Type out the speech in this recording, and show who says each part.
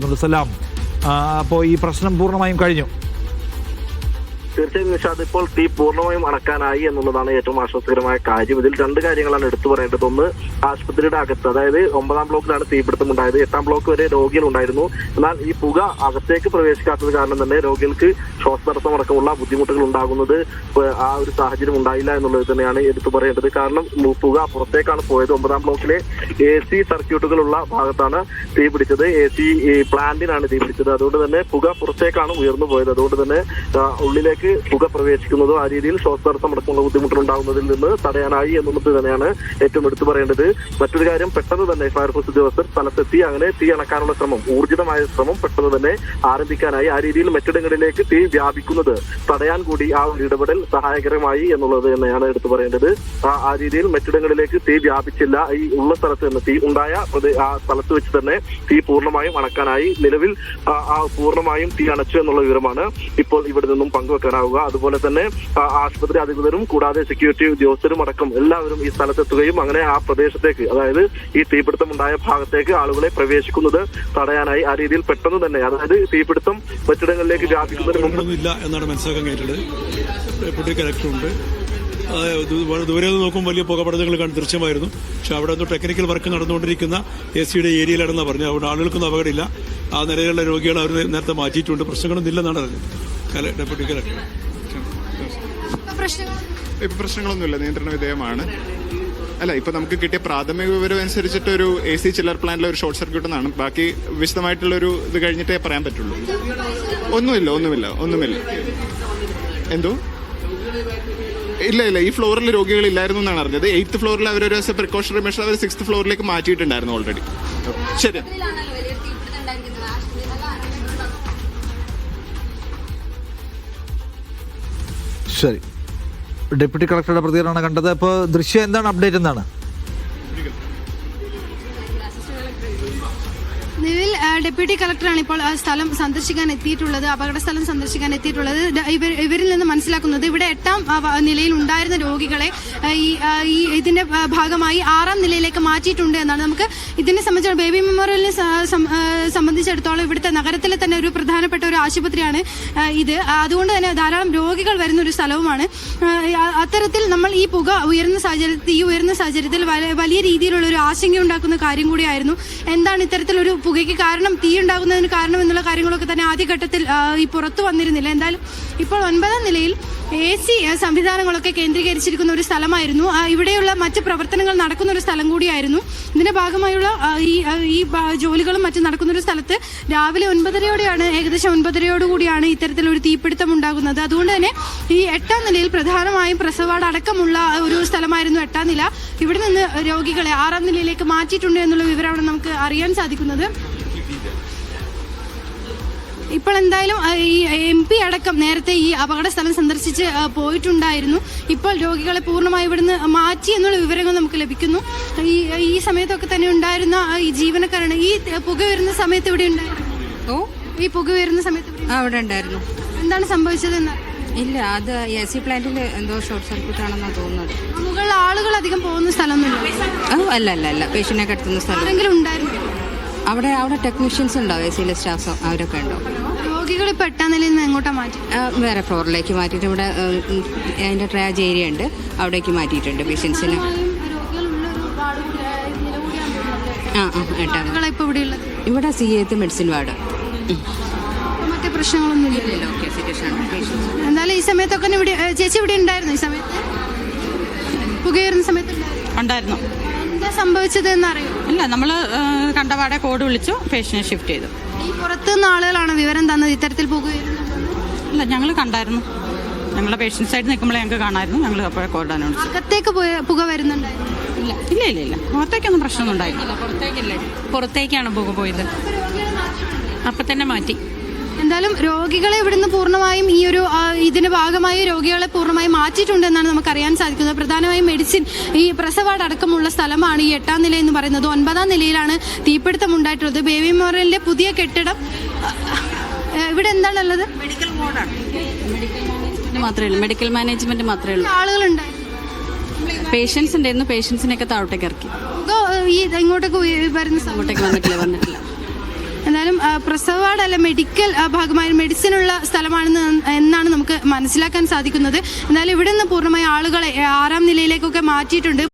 Speaker 1: സലാം. അപ്പോൾ ഈ പ്രശ്നം പൂർണമായും കഴിഞ്ഞു.
Speaker 2: തീർച്ചയായും നിഷാദ് ഇപ്പോൾ തീ പൂർണമായും അടക്കാനായി എന്നുള്ളതാണ് ഏറ്റവും ആശ്വാസകരമായ കാര്യം. ഇതിൽ രണ്ട് കാര്യങ്ങളാണ് എടുത്തു പറയേണ്ടത്. ഒന്ന് ആശുപത്രിയുടെ അകത്ത് അതായത് ഒമ്പതാം ബ്ലോക്കിലാണ് തീപിടുത്തം ഉണ്ടായത് എട്ടാം ബ്ലോക്ക് വരെ രോഗികൾ ഉണ്ടായിരുന്നു എന്നാൽ ഈ പുക അകത്തേക്ക് പ്രവേശിക്കാത്തത് കാരണം തന്നെ രോഗികൾക്ക് ശ്വാസതടസ്സം അടക്കമുള്ള ബുദ്ധിമുട്ടുകൾ ഉണ്ടാകുന്നത് ആ ഒരു സാഹചര്യം ഉണ്ടായില്ല എന്നുള്ളത് തന്നെയാണ് എടുത്തു പറയേണ്ടത്. കാരണം പുക പുറത്തേക്കാണ് പോയത്. ഒമ്പതാം ബ്ലോക്കിലെ എ സി സർക്യൂട്ടുകളുള്ള ഭാഗത്താണ് തീ പിടിച്ചത് എ സി പ്ലാന്റിനാണ് തീ പിടിച്ചത് അതുകൊണ്ട് തന്നെ പുക പുറത്തേക്കാണ് ഉയർന്നു പോയത്. അതുകൊണ്ട് തന്നെ ഉള്ളിലേക്ക് പുക പ്രവേശിക്കുന്നതോ ആ രീതിയിൽ ശ്വാസതടസ്സം അടക്കമുള്ള ബുദ്ധിമുട്ടുകൾ ഉണ്ടാകുന്നതിൽ നിന്ന് തടയാനായി എന്നുള്ളത് തന്നെയാണ് ഏറ്റവും എടുത്തു പറയേണ്ടത്. മറ്റൊരു കാര്യം പെട്ടെന്ന് തന്നെ ഫയർഫോഴ്സ് ഉദ്യോഗസ്ഥർ സ്ഥലത്തെത്തി അങ്ങനെ തീ അണക്കാനുള്ള ശ്രമം ഊർജിതമായ ശ്രമം പെട്ടെന്ന് തന്നെ ആരംഭിക്കാനായി ആ രീതിയിൽ മറ്റിടങ്ങളിലേക്ക് തീ വ്യാപിക്കുന്നത് തടയാൻ കൂടി ആ ഒരു ഇടപെടൽ സഹായകരമായി എന്നുള്ളത് തന്നെയാണ് എടുത്തു പറയേണ്ടത്. ആ രീതിയിൽ മറ്റിടങ്ങളിലേക്ക് തീ വ്യാപിച്ചില്ല. ഈ ഉള്ള സ്ഥലത്ത് തന്നെ തീ ഉണ്ടായ ആ സ്ഥലത്ത് വെച്ച് തന്നെ തീ പൂർണമായും അണക്കാനായി നിലവിൽ ആ പൂർണമായും തീ അണച്ചു എന്നുള്ള വിവരമാണ് ഇപ്പോൾ ഇവിടെ നിന്നും പങ്കുവെക്കാനാവുക. അതുപോലെ തന്നെ ആശുപത്രി അധികൃതരും കൂടാതെ സെക്യൂരിറ്റി ഉദ്യോഗസ്ഥരും അടക്കം എല്ലാവരും ഈ സ്ഥലത്തെത്തുകയും അങ്ങനെ ആ പ്രദേശത്തേക്ക് അതായത് ഈ തീപിടുത്തം ഉണ്ടായ ഭാഗത്തേക്ക് ആളുകളെ പ്രവേശിക്കുന്നത് തടയാനായി ആ രീതിയിൽ പെട്ടെന്ന് തന്നെ. അതായത് തീപിടുത്തം മറ്റിടങ്ങളിലേക്ക് വ്യാപിക്കുന്നതിന് മുമ്പ്
Speaker 3: ഇല്ല എന്നാണ് മനസ്സിലാക്കാൻ കേട്ടത് വളരെ ദൂരെ നിന്ന് നോക്കുമ്പോൾ വലിയ പുകപടങ്ങൾ കണ്ട് ദൃശ്യമായിരുന്നു. പക്ഷെ അവിടെ നിന്ന് ടെക്നിക്കൽ വർക്ക് നടന്നുകൊണ്ടിരിക്കുന്ന എ സിയുടെ ഏരിയയിലാണെന്ന് പറഞ്ഞു അവിടെ ആളുകൾക്കൊന്നും അപകടമില്ല. ആ നിലയിലുള്ള രോഗികളെ അവർ നേരത്തെ മാറ്റിയിട്ടുണ്ട്. പ്രശ്നങ്ങളൊന്നും ഇല്ലെന്നാണ് അറിഞ്ഞത്. ഡെപ്യൂട്ടി കലക്ടർ
Speaker 4: പ്രശ്നങ്ങളൊന്നുമില്ല. നിയന്ത്രണ വിധേയമാണ്. അല്ല ഇപ്പൊ നമുക്ക് കിട്ടിയ പ്രാഥമിക വിവരം അനുസരിച്ചിട്ട് ഒരു എ സി ചില്ലർ പ്ലാന്റിലെ ഒരു ഷോർട്ട് സർക്യൂട്ട് എന്നാണ്. ബാക്കി വിശദമായിട്ടുള്ള ഒരു ഇത് കഴിഞ്ഞിട്ടേ പറയാൻ പറ്റുള്ളൂ. ഒന്നുമില്ല ഒന്നുമില്ല ഒന്നുമില്ല. എന്തോ? ഇല്ല ഇല്ല ഈ ഫ്ലോറിൽ രോഗികൾ ഇല്ലായിരുന്നു എന്നാണ് അറിഞ്ഞത്. എയ്ത്ത് ഫ്ലോറിൽ അവർ അവരൊരു പ്രിക്കോഷണറി മെഷർ അവർ സിക്സ്ത് ഫ്ലോറിലേക്ക് മാറ്റിയിട്ടുണ്ടായിരുന്നു ഓൾറെഡി ശരി.
Speaker 1: ശരി. ഡെപ്യൂട്ടി കളക്ടറുടെ പ്രതികരണമാണ് കണ്ടത്. അപ്പോൾ ദൃശ്യം എന്താണ്? അപ്ഡേറ്റ് എന്താണ്?
Speaker 5: ഡെപ്യൂട്ടി കളക്ടറാണ് ഇപ്പോൾ സ്ഥലം സന്ദർശിക്കാൻ എത്തിയിട്ടുള്ളത് അപകട സ്ഥലം സന്ദർശിക്കാൻ എത്തിയിട്ടുള്ളത്. ഇവരിൽ നിന്ന് മനസ്സിലാക്കുന്നത് ഇവിടെ എട്ടാം നിലയിൽ ഉണ്ടായിരുന്ന രോഗികളെ ഈ ഇതിന്റെ ഭാഗമായി ആറാം നിലയിലേക്ക് മാറ്റിയിട്ടുണ്ട് എന്നാണ് നമുക്ക് ഇതിനെ സംബന്ധിച്ച് ബേബി മെമ്മോറിയലിനെ സംബന്ധിച്ചിടത്തോളം ഇവിടുത്തെ നഗരത്തിലെ തന്നെ ഒരു പ്രധാനപ്പെട്ട ഒരു ആശുപത്രിയാണ് ഇത്. അതുകൊണ്ട് തന്നെ ധാരാളം രോഗികൾ വരുന്ന ഒരു സ്ഥലവുമാണ്. അത്തരത്തിൽ നമ്മൾ ഈ പുക ഉയർന്ന സാഹചര്യത്തിൽ ഈ ഉയർന്ന സാഹചര്യത്തിൽ വലിയ രീതിയിലുള്ള ഒരു ആശങ്കയുണ്ടാക്കുന്ന കാര്യം കൂടിയായിരുന്നു. എന്താണ് ഇത്തരത്തിലൊരു പുകയ്ക്ക് കാരണം തീ ഉണ്ടാകുന്നതിന് കാരണം എന്നുള്ള കാര്യങ്ങളൊക്കെ തന്നെ ആദ്യഘട്ടത്തിൽ ഘട്ടത്തിൽ ഈ പുറത്തു വന്നിരുന്നില്ല. എന്തായാലും ഇപ്പോൾ ഒൻപതാം നിലയിൽ എ സി സംവിധാനങ്ങളൊക്കെ കേന്ദ്രീകരിച്ചിരിക്കുന്ന ഒരു സ്ഥലമായിരുന്നു. ഇവിടെയുള്ള മറ്റ് പ്രവർത്തനങ്ങൾ നടക്കുന്ന ഒരു സ്ഥലം കൂടിയായിരുന്നു. ഇതിന്റെ ഭാഗമായുള്ള ഈ ഈ ജോലികളും മറ്റും നടക്കുന്ന ഒരു സ്ഥലത്ത് രാവിലെ ഒൻപതരയോടെയാണ് ഏകദേശം ഒൻപതരയോടുകൂടിയാണ് ഇത്തരത്തിലൊരു തീപിടുത്തം ഉണ്ടാകുന്നത്. അതുകൊണ്ട് തന്നെ ഈ എട്ടാം നിലയിൽ പ്രധാനമായും പ്രസവാട് അടക്കമുള്ള ഒരു സ്ഥലമായിരുന്നു എട്ടാം നില. ഇവിടെ നിന്ന് രോഗികളെ ആറാം നിലയിലേക്ക് മാറ്റിയിട്ടുണ്ട് എന്നുള്ള വിവരമാണ് നമുക്ക് അറിയാൻ സാധിക്കുന്നത്. ഇപ്പോൾ എന്തായാലും ഈ എം പി അടക്കം നേരത്തെ ഈ അപകട സ്ഥലം സന്ദർശിച്ച് പോയിട്ടുണ്ടായിരുന്നു. ഇപ്പോൾ രോഗികളെ പൂർണമായി ഇവിടുന്ന് മാറ്റി എന്നുള്ള വിവരങ്ങൾ നമുക്ക് ലഭിക്കുന്നു. ഈ ഈ സമയത്തൊക്കെ തന്നെ ഉണ്ടായിരുന്ന ഈ ജീവനക്കാരാണ്. ഈ പുക വരുന്ന സമയത്ത് ഇവിടെ ഉണ്ടായിരുന്നു?
Speaker 6: ഓ?
Speaker 5: ഈ പുക വരുന്ന സമയത്ത്
Speaker 6: അവിടെ ഉണ്ടായിരുന്നു.
Speaker 5: എന്താണ് സംഭവിച്ചത് എന്ന്?
Speaker 6: ഇല്ല അത് എ സി പ്ലാന്റിൽ എന്തോ ഷോർട്ട് സർക്യൂട്ട് ആണെന്നാണ് തോന്നുന്നത്
Speaker 5: മുകളിൽ ആളുകൾ അധികം പോകുന്ന സ്ഥലമൊന്നുമില്ല?
Speaker 6: അല്ല അല്ല അല്ല. പേഷ്യനെ കിടത്തുന്ന സ്ഥലം.
Speaker 5: ഉണ്ടായിരുന്നു?
Speaker 6: അവിടെ അവിടെ ടെക്നീഷ്യൻസ് ഉണ്ടാവും എ സിയിലെ സ്റ്റാഫ് അവരൊക്കെ ഉണ്ടാവും
Speaker 5: രോഗികൾ ഇപ്പൊ നിന്ന് എങ്ങോട്ടാ മാറ്റി?
Speaker 6: വേറെ ഫ്ലോറിലേക്ക് മാറ്റിയിട്ട് ഇവിടെ അതിന്റെ ട്രാജ് ഏരിയ ഉണ്ട്. അവിടേക്ക് മാറ്റിയിട്ടുണ്ട് പേഷ്യൻസിന് ആ ആ ഏട്ടാ
Speaker 5: ഇപ്പോൾ ഇവിടെ ഉള്ളത്?
Speaker 6: ഇവിടെ സി എത്ത് മെഡിസിൻ വാർഡ്
Speaker 5: മറ്റേ പ്രശ്നങ്ങളൊന്നും ഇല്ലല്ലോ എന്തായാലും ഈ സമയത്തൊക്കെ ഇവിടെ ചേച്ചി ഇവിടെ ഉണ്ടായിരുന്നു ഈ സമയത്ത്? പുകയേറുന്ന സമയത്ത് ഉണ്ടായിരുന്നു. എന്താ സംഭവിച്ചത് എന്നറിയോ
Speaker 7: ഇല്ല നമ്മൾ കണ്ടപാടെ കോഡ് വിളിച്ചു പേഷ്യനെ ഷിഫ്റ്റ് ചെയ്തു.
Speaker 5: ഈ പുറത്തുനിന്ന് ആളുകളാണ് വിവരം തന്നത് ഇത്തരത്തിൽ പോകുകയായിരുന്നു
Speaker 7: അല്ല ഞങ്ങൾ കണ്ടായിരുന്നു. ഞങ്ങളെ പേഷ്യൻസ് ആയിട്ട് നിൽക്കുമ്പോൾ ഞങ്ങൾക്ക് കാണാമായിരുന്നു ഞങ്ങൾ അപ്പോൾ കോഡ് അനൗൺസ്
Speaker 5: അകത്തേക്ക് പോയ പുക വരുന്നുണ്ടായിരുന്നു?
Speaker 7: ഇല്ല ഇല്ല ഇല്ല ഇല്ല. പുറത്തേക്കൊന്നും പ്രശ്നമൊന്നും ഉണ്ടായില്ല പുറത്തേക്കില്ല. പുറത്തേക്കാണ് പുക പോയത്. അപ്പം തന്നെ മാറ്റി.
Speaker 5: എന്തായാലും രോഗികളെ ഇവിടുന്ന് പൂർണമായും ഈ ഒരു ഇതിന്റെ ഭാഗമായി രോഗികളെ പൂർണമായും മാറ്റിയിട്ടുണ്ടെന്നാണ് നമുക്ക് അറിയാൻ സാധിക്കുന്നത്. പ്രധാനമായും മെഡിസിൻ ഈ പ്രസവാട് അടക്കമുള്ള സ്ഥലമാണ് ഈ എട്ടാം നില എന്ന് പറയുന്നത്. ഒൻപതാം നിലയിലാണ് തീപിടുത്തം ഉണ്ടായിട്ടുള്ളത്. ബേബി മെമ്മോറിയലിന്റെ പുതിയ കെട്ടിടം ഇവിടെ എന്താണുള്ളത്?
Speaker 6: മെഡിക്കൽ മാത്രമേ ഉള്ളൂ. മെഡിക്കൽ മാനേജ്മെന്റ് മാത്രമേ ഉള്ളൂ.
Speaker 5: ആളുകളുണ്ട്
Speaker 6: പേഷ്യൻസ് ഉണ്ടായിരുന്നു. പേഷ്യൻസിനെയൊക്കെ താഴോട്ടേക്ക് ഇറക്കി.
Speaker 5: ഈ ഇങ്ങോട്ടേക്ക് വരുന്ന
Speaker 6: അങ്ങോട്ടേക്ക് വന്നിട്ടില്ല വന്നിട്ടില്ല.
Speaker 5: എന്നാലും പ്രസവ അല്ല മെഡിക്കൽ ഭാഗമായി മെഡിസിനുള്ള സ്ഥലമാണെന്ന് എന്നാണ് നമുക്ക് മനസ്സിലാക്കാൻ സാധിക്കുന്നത്. എന്നാലും ഇവിടെ നിന്ന് പൂർണമായി ആളുകളെ ആറാം നിലയിലേക്കൊക്കെ മാറ്റിയിട്ടുണ്ട്.